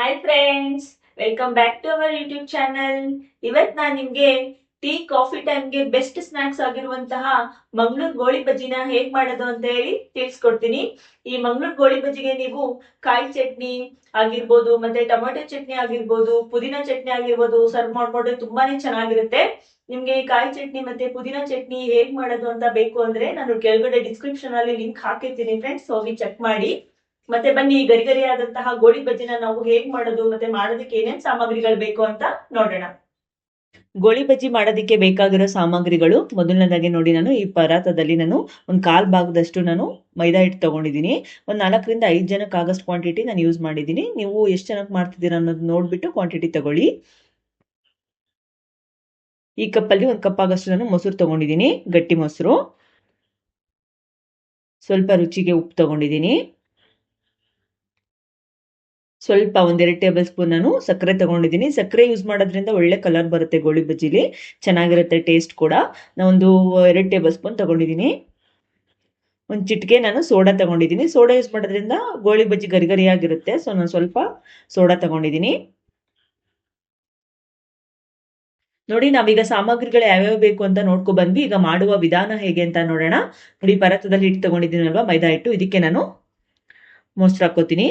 Hi friends welcome back to our YouTube channel ಇವತ್ ನಾನ್ ನಿಮ್ಗೆ ಟೀ, ಕಾಫಿ ಟೈಮ್ಗೆ ಬೆಸ್ಟ್ ಸ್ನಾಕ್ಸ್ ಆಗಿರುವಂತಹ ಮಂಗ್ಳೂರ್ ಗೋಳಿ ಬಜ್ಜಿನ ಹೇಗ್ ಮಾಡೋದು ಅಂತ ಹೇಳಿ ತಿಳಿಸ್ಕೊಡ್ತೀನಿ. ಈ ಮಂಗ್ಳೂರ್ ಗೋಳಿ ಬಜ್ಜಿಗೆ ನೀವು ಕಾಯಿ ಚಟ್ನಿ ಆಗಿರ್ಬೋದು, ಮತ್ತೆ ಟೊಮೆಟೊ ಚಟ್ನಿ ಆಗಿರ್ಬೋದು, ಪುದೀನ ಚಟ್ನಿ ಆಗಿರ್ಬೋದು ಸರ್ವ್ ಮಾಡ್ಕೊಂಡ್ರೆ ತುಂಬಾನೇ ಚೆನ್ನಾಗಿರುತ್ತೆ. ನಿಮ್ಗೆ ಈ ಕಾಯಿ ಚಟ್ನಿ ಮತ್ತೆ ಪುದೀನ ಚಟ್ನಿ ಹೇಗ್ ಮಾಡೋದು ಅಂತ ಬೇಕು ಅಂದ್ರೆ ನಾನು ಕೆಳಗಡೆ ಡಿಸ್ಕ್ರಿಪ್ಷನ್ ಅಲ್ಲಿ ಲಿಂಕ್ ಹಾಕಿರ್ತೀನಿ ಫ್ರೆಂಡ್ಸ್ ಹೋಗಿ ಚೆಕ್ ಮಾಡಿ. ಮತ್ತೆ ಬನ್ನಿ ಈ ಗರಿ ಗರಿಯಾದಂತಹ ಗೋಳಿ ಬಜ್ಜಿನ ನಾವು ಹೇಗ್ ಮಾಡೋದು, ಮತ್ತೆ ಮಾಡೋದಕ್ಕೆ ಏನೇನ್ ಸಾಮಗ್ರಿಗಳು ಬೇಕು ಅಂತ ನೋಡೋಣ. ಗೋಳಿ ಬಜ್ಜಿ ಮಾಡೋದಕ್ಕೆ ಬೇಕಾಗಿರೋ ಸಾಮಗ್ರಿಗಳು, ಮೊದಲನೇದಾಗಿ ನೋಡಿ ನಾನು ಈ ಪರಾತದಲ್ಲಿ ನಾನು ಒಂದು ಕಾಲ್ ಭಾಗದಷ್ಟು ನಾನು ಮೈದಾ ಹಿಟ್ಟು ತಗೊಂಡಿದ್ದೀನಿ. ಒಂದು ನಾಲ್ಕರಿಂದ ಐದು ಜನಕ್ಕೆ ಆಗಸ್ಟ್ ಕ್ವಾಂಟಿಟಿ ನಾನು ಯೂಸ್ ಮಾಡಿದ್ದೀನಿ. ನೀವು ಎಷ್ಟು ಜನಕ್ಕೆ ಮಾಡ್ತಿದ್ದೀರಾ ಅನ್ನೋದು ನೋಡಿಬಿಟ್ಟು ಕ್ವಾಂಟಿಟಿ ತಗೊಳ್ಳಿ. ಈ ಕಪ್ಪಲ್ಲಿ ಒಂದು ಕಪ್ ಆಗಷ್ಟು ನಾನು ಮೊಸರು ತಗೊಂಡಿದ್ದೀನಿ, ಗಟ್ಟಿ ಮೊಸರು. ಸ್ವಲ್ಪ ರುಚಿಗೆ ಉಪ್ಪು ತಗೊಂಡಿದ್ದೀನಿ. ಸ್ವಲ್ಪ ಒಂದೆರಡು ಟೇಬಲ್ ಸ್ಪೂನ್ ನಾನು ಸಕ್ಕರೆ ತಗೊಂಡಿದ್ದೀನಿ. ಸಕ್ಕರೆ ಯೂಸ್ ಮಾಡೋದ್ರಿಂದ ಒಳ್ಳೆ ಕಲರ್ ಬರುತ್ತೆ ಗೋಳಿ ಬಜ್ಜಿಲಿ. ಚೆನ್ನಾಗಿರುತ್ತೆ ಟೇಸ್ಟ್ ಕೂಡ. ನಾನು ಒಂದು ಎರಡು ಟೇಬಲ್ ಸ್ಪೂನ್ ತಗೊಂಡಿದ್ದೀನಿ. ಒಂದು ಚಿಟಿಕೆ ನಾನು ಸೋಡಾ ತಗೊಂಡಿದ್ದೀನಿ. ಸೋಡಾ ಯೂಸ್ ಮಾಡೋದ್ರಿಂದ ಗೋಳಿ ಬಜ್ಜಿ ಗರಿಗರಿಯಾಗಿರುತ್ತೆ. ಸೊ ನಾನು ಸ್ವಲ್ಪ ಸೋಡಾ ತಗೊಂಡಿದ್ದೀನಿ. ನೋಡಿ, ನಾವೀಗ ಸಾಮಗ್ರಿಗಳು ಯಾವ್ಯಾವ ಬೇಕು ಅಂತ ನೋಡ್ಕೊ ಬಂದ್ವಿ. ಈಗ ಮಾಡುವ ವಿಧಾನ ಹೇಗೆ ಅಂತ ನೋಡೋಣ. ನೋಡಿ ಪರತದಲ್ಲಿ ಹಿಟ್ಟು ತಗೊಂಡಿದ್ದೀನಲ್ವಾ? ಮೈದಾ ಹಿಟ್ಟು. ಇದಕ್ಕೆ ನಾನು ಮೊಸರು ಹಾಕೋತೀನಿ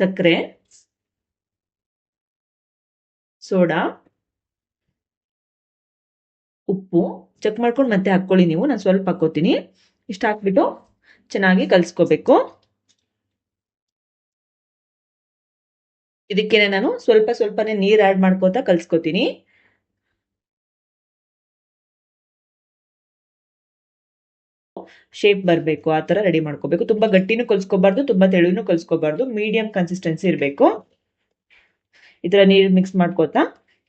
ಸಕ್ಕರೆ, ಸೋಡಾ, ಉಪ್ಪು. ಚೆಕ್ ಮಾಡ್ಕೊಂಡು ಮತ್ತೆ ಹಾಕ್ಕೊಳ್ಳಿ ನೀವು. ನಾನು ಸ್ವಲ್ಪ ಹಾಕೋತೀನಿ ಇಷ್ಟು ಹಾಕ್ಬಿಟ್ಟು ಚೆನ್ನಾಗಿ ಕಲಿಸ್ಕೋಬೇಕು. ಇದಕ್ಕೆ ನಾನು ಸ್ವಲ್ಪ ಸ್ವಲ್ಪನೇ ನೀರು ಆ್ಯಡ್ ಮಾಡ್ಕೋತಾ ಕಲಿಸ್ಕೋತೀನಿ. ಶೇಪ್ ಬರಬೇಕು, ಆ ಥರ ರೆಡಿ ಮಾಡ್ಕೋಬೇಕು. ತುಂಬ ಗಟ್ಟಿನೂ ಕಲ್ಸ್ಕೋಬಾರ್ದು, ತುಂಬ ತೆಳುನೂ ಕಲ್ಸ್ಕೋಬಾರ್ದು ಮೀಡಿಯಂ ಕನ್ಸಿಸ್ಟೆನ್ಸಿ ಇರಬೇಕು. ಈ ಥರ ನೀರು ಮಿಕ್ಸ್ ಮಾಡ್ಕೋತಾ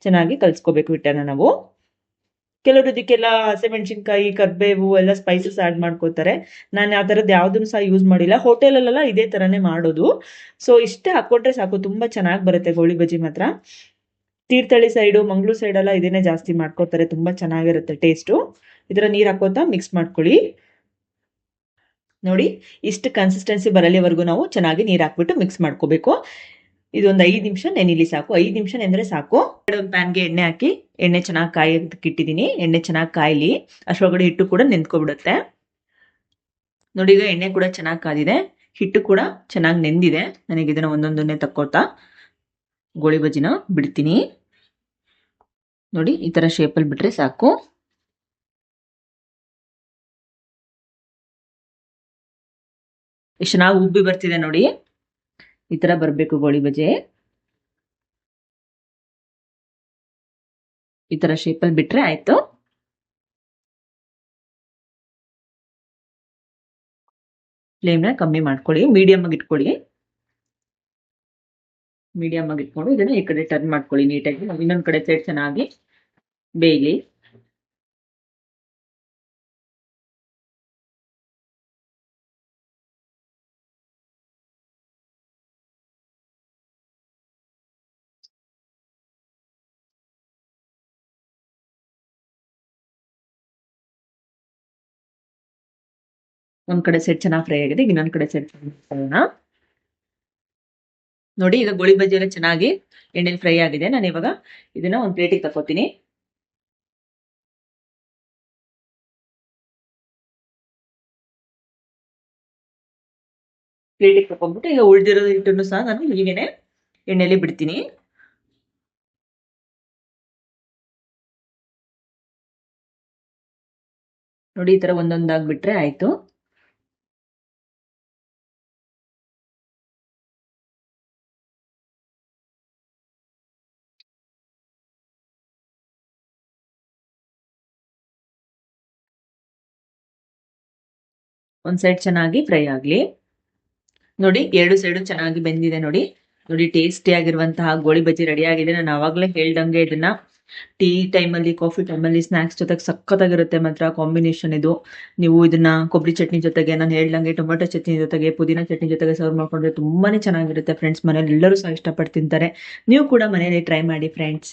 ಚೆನ್ನಾಗಿ ಕಲ್ಸ್ಕೋಬೇಕು ಹಿಟ್ಟನ್ನು ನಾವು. ಕೆಲವರು ಇದಕ್ಕೆಲ್ಲ ಹಸಿಮೆಣಸಿನ್ಕಾಯಿ, ಕರ್ಬೇವು, ಎಲ್ಲ ಸ್ಪೈಸಸ್ ಆ್ಯಡ್ ಮಾಡ್ಕೋತಾರೆ. ನಾನು ಯಾವ ಥರದ್ದು ಯಾವುದನ್ನು ಸಹ ಯೂಸ್ ಮಾಡಿಲ್ಲ. ಹೋಟೆಲಲ್ಲೆಲ್ಲ ಇದೇ ಥರನೇ ಮಾಡೋದು. ಸೊ ಇಷ್ಟೇ ಹಾಕ್ಕೊಟ್ರೆ ಸಾಕು. ತುಂಬ ಚೆನ್ನಾಗಿ ಬರುತ್ತೆ ಗೋಳಿ ಬಜ್ಜಿ ಮಾತ್ರ. ತೀರ್ಥಹಳ್ಳಿ ಸೈಡು ಮಂಗಳೂರು ಸೈಡೆಲ್ಲ ಇದನ್ನೇ ಜಾಸ್ತಿ ಮಾಡ್ಕೋತಾರೆ. ತುಂಬ ಚೆನ್ನಾಗಿರುತ್ತೆ ಟೇಸ್ಟು ಇದರ ಥರ ನೀರು ಹಾಕೋತಾ ಮಿಕ್ಸ್ ಮಾಡ್ಕೊಳ್ಳಿ. ನೋಡಿ, ಇಷ್ಟು ಕನ್ಸಿಸ್ಟೆನ್ಸಿ ಬರಲಿವರೆಗೂ ನಾವು ಚೆನ್ನಾಗಿ ನೀರು ಹಾಕ್ಬಿಟ್ಟು ಮಿಕ್ಸ್ ಮಾಡ್ಕೋಬೇಕು. ಇದೊಂದು ಐದು ನಿಮಿಷ ನೆನಿಲಿ ಸಾಕು. ಐದು ನಿಮಿಷ ನೆಂದರೆ ಸಾಕು. ಒಂದು ಪ್ಯಾನ್ಗೆ ಎಣ್ಣೆ ಹಾಕಿ, ಎಣ್ಣೆ ಚೆನ್ನಾಗಿ ಕಾಯೋದಕ್ಕೆ ಇಟ್ಟಿದ್ದೀನಿ ಎಣ್ಣೆ ಚೆನ್ನಾಗಿ ಕಾಯಲಿ ಅಷ್ಟೊಳಗಡೆ ಹಿಟ್ಟು ಕೂಡ ನೆಂದ್ಕೊಬಿಡುತ್ತೆ ನೋಡಿ, ಈಗ ಎಣ್ಣೆ ಕೂಡ ಚೆನ್ನಾಗಿ ಕಾದಿದೆ. ಹಿಟ್ಟು ಕೂಡ ಚೆನ್ನಾಗಿ ನೆಂದಿದೆ. ನನಗೆ ಇದನ್ನ ಒಂದೊಂದನ್ನೇ ತಕ್ಕೋತಾ ಗೋಳಿ ಬಜ್ಜಿನ ಬಿಡ್ತೀನಿ. ನೋಡಿ, ಈ ಥರ ಶೇಪಲ್ಲಿ ಬಿಟ್ಟರೆ ಸಾಕು. ಎಷ್ಟು ಚೆನ್ನಾಗಿ ಉಬ್ಬಿ ಬರ್ತಿದೆ ನೋಡಿ. ಈ ತರ ಬರಬೇಕು ಗೋಳಿ ಬಜೆ ಈ ತರ ಶೇಪಲ್ಲಿ ಬಿಟ್ಟರೆ ಆಯ್ತು. ಫ್ಲೇಮ್ನ ಕಮ್ಮಿ ಮಾಡ್ಕೊಳ್ಳಿ ಮೀಡಿಯಮ್ ಆಗಿ ಇಟ್ಕೊಳ್ಳಿ. ಮೀಡಿಯಮ್ ಆಗಿ ಇಟ್ಕೊಂಡು ಇದನ್ನ ಈ ಕಡೆ ಟರ್ನ್ ಮಾಡ್ಕೊಳ್ಳಿ ನೀಟಾಗಿ. ಇನ್ನೊಂದು ಕಡೆ ಸೈಡ್ ಚೆನ್ನಾಗಿ ಬೇಯಲಿ. ಒಂದ್ ಕಡೆ ಸೆಟ್ ಚೆನ್ನಾಗಿ ಫ್ರೈ ಆಗಿದೆ, ಇನ್ನೊಂದ್ ಕಡೆ ಸೆಟ್ ಮಾಡೋಣ. ನೋಡಿ, ಈಗ ಗೋಳಿ ಬಜ್ಜಿ ಎಲ್ಲ ಚೆನ್ನಾಗಿ ಎಣ್ಣೆಲಿ ಫ್ರೈ ಆಗಿದೆ. ನಾನು ಇವಾಗ ಇದನ್ನ ಒಂದು ಪ್ಲೇಟಿಗೆ ತಕೋತೀನಿ ಪ್ಲೇಟಿಗೆ ತಕೊಂಡ್ಬಿಟ್ಟು ಈಗ ಉಳಿದಿರೋ ಹಿಟ್ಟನ್ನು ಸಹ ನಾನು ಹೀಗೇನೆ ಎಣ್ಣೆಲಿ ಬಿಡ್ತೀನಿ. ನೋಡಿ, ಈ ತರ ಒಂದೊಂದಾಗಿ ಬಿಟ್ರೆ ಆಯ್ತು. ಒಂದ್ ಸೈಡ್ ಚೆನ್ನಾಗಿ ಫ್ರೈ ಆಗ್ಲಿ. ನೋಡಿ, ಎರಡು ಸೈಡು ಚೆನ್ನಾಗಿ ಬೆಂದಿದೆ ನೋಡಿ. ನೋಡಿ ಟೇಸ್ಟಿ ಆಗಿರುವಂತಹ ಗೋಳಿ ಬಜ್ಜಿ ರೆಡಿ ಆಗಿದೆ. ನಾನು ಅವಾಗಲೇ ಹೇಳ್ದಂಗೆ ಇದನ್ನ ಟೀ ಟೈಮಲ್ಲಿ ಕಾಫಿ ಟೈಮಲ್ಲಿ ಸ್ನಾಕ್ಸ್ ಜೊತೆಗೆ ಸಖತ್ತಾಗಿರುತ್ತೆ ಮಾತ್ರ ಕಾಂಬಿನೇಷನ್ ಇದು. ನೀವು ಇದನ್ನ ಕೊಬ್ಬರಿ ಚಟ್ನಿ ಜೊತೆಗೆ, ನಾನು ಹೇಳ್ದಂಗೆ ಟೊಮೆಟೊ ಚಟ್ನಿ ಜೊತೆಗೆ, ಪುದೀನ ಚಟ್ನಿ ಜೊತೆಗೆ ಸರ್ವ್ ಮಾಡ್ಕೊಂಡ್ರೆ ತುಂಬಾನೇ ಚೆನ್ನಾಗಿರುತ್ತೆ ಫ್ರೆಂಡ್ಸ್ ಮನೇಲಿ. ಎಲ್ಲರೂ ಸಹ ಇಷ್ಟಪಟ್ಟು ತಿಂತಾರೆ. ನೀವು ಕೂಡ ಮನೇಲಿ ಟ್ರೈ ಮಾಡಿ friends